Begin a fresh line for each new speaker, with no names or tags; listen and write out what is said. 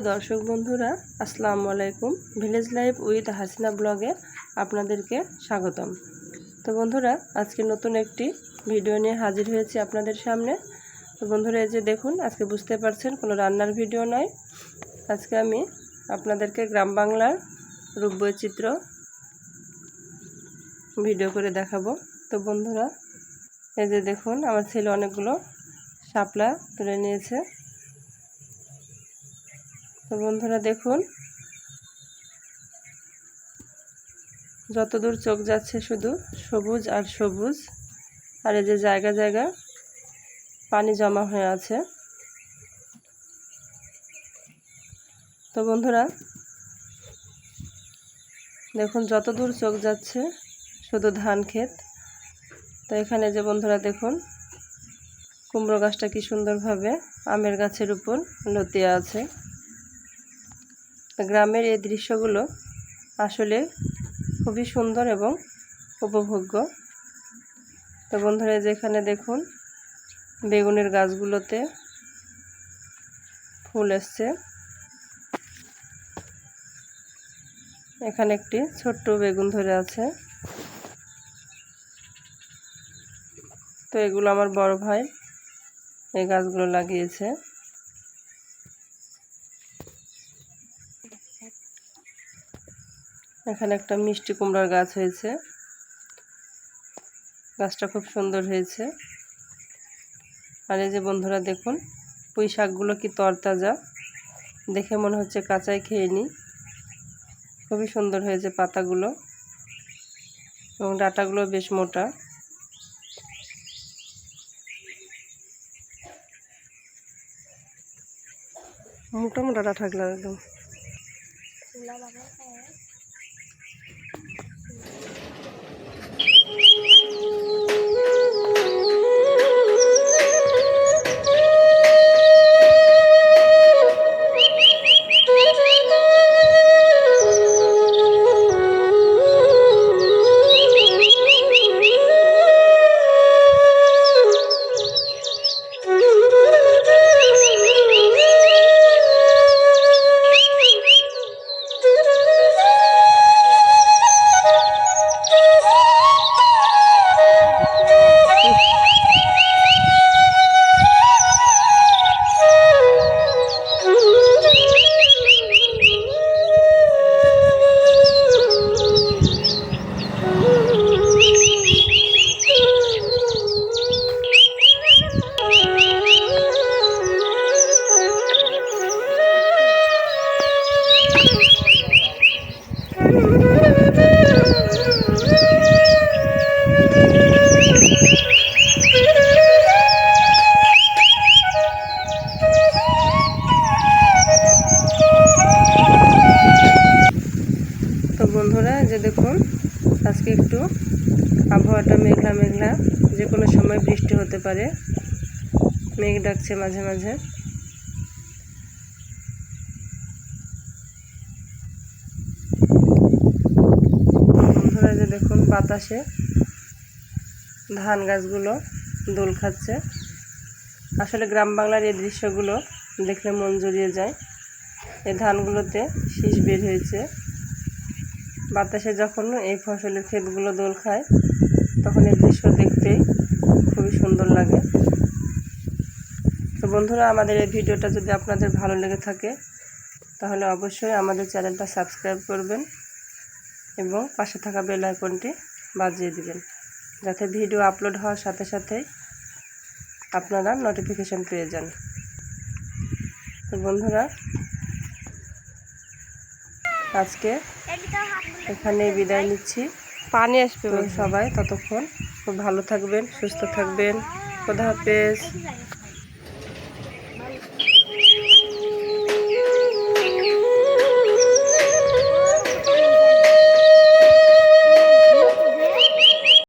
দর্শক বন্ধুরা, আসসালামু আলাইকুম। ভিলেজ লাইফ উইথ হাসিনা ব্লগে আপনাদেরকে স্বাগতম। তো বন্ধুরা, আজকে নতুন একটি ভিডিও নিয়ে হাজির হয়েছি আপনাদের সামনে। তো বন্ধুরা, এই যে দেখুন, আজকে বুঝতে পারছেন, কোনো রান্নার ভিডিও নয়। আজকে আমি আপনাদেরকে গ্রাম বাংলার রূপবৈচিত্র্য ভিডিও করে দেখাবো। তো বন্ধুরা, এই যে দেখুন, আমার ছেলে অনেকগুলো শাপলা তুলে নিয়েছে। তো বন্ধুরা দেখুন, যতদূর চোখ যাচ্ছে শুধু সবুজ আর সবুজ, আর এই যে জায়গা জায়গা পানি জমা হয়ে আছে। তো বন্ধুরা, দেখুন যতদূর চোখ যাচ্ছে শুধু ধান ক্ষেত। তো এখানে যে বন্ধুরা দেখুন, কুমড়ো গাছটা কি সুন্দরভাবে আমের গাছের উপর লতিয়ে আছে। গ্রামের এই দৃশ্যগুলো আসলে খুবই সুন্দর এবং উপভোগ্য। তো বন্ধুরা যেখানে দেখুন, বেগুনের গাছগুলোতে ফুল এসছে। এখানে একটি ছোট্ট বেগুন ধরে আছে। তো এগুলো আমার বড় ভাই এই গাছগুলো লাগিয়েছে। এখানে একটা মিষ্টি কুমড়ার গাছ হয়েছে। গাছটা খুব সুন্দর হয়েছে। আর এই যে বন্ধুরা দেখুন, পুঁই শাকগুলো কি তরতাজা। দেখে মনে হচ্ছে কাঁচাই খেয়ে নিই। খুবই সুন্দর হয়েছে পাতাগুলো এবং ডাটাগুলো বেশ মোটা। মোটা মোটা ডাটা একদম। うん。আজকে একটু আবহাওয়াটা মেঘলা মেঘলা, যে কোনো সময় বৃষ্টি হতে পারে। মেঘ ডাকছে মাঝে মাঝে। যে দেখুন বাতাসে ধান গাছগুলো দোল খাচ্ছে। আসলে গ্রাম বাংলার এই দৃশ্যগুলো দেখলে মন জড়িয়ে যায়। এই ধানগুলোতে শীষ বের হয়েছে। বাতাসে যখন এই ফসলের ক্ষেতগুলো দোল খায়, তখন এই দৃশ্য দেখতে খুবই সুন্দর লাগে। তো বন্ধুরা, আমাদের এই ভিডিওটা যদি আপনাদের ভালো লেগে থাকে, তাহলে অবশ্যই আমাদের চ্যানেলটা সাবস্ক্রাইব করবেন এবং পাশে থাকা বেল আইকনটি বাজিয়ে দিবেন, যাতে ভিডিও আপলোড হওয়ার সাথে সাথেই আপনারা নোটিফিকেশান পেয়ে যান। তো বন্ধুরা আজকে। এখানে বিদায় নিচ্ছি। পানি আসবে সবাই ততক্ষণ খুব ভালো থাকবেন সুস্থ থাকবেন। খোদা হাফেজ।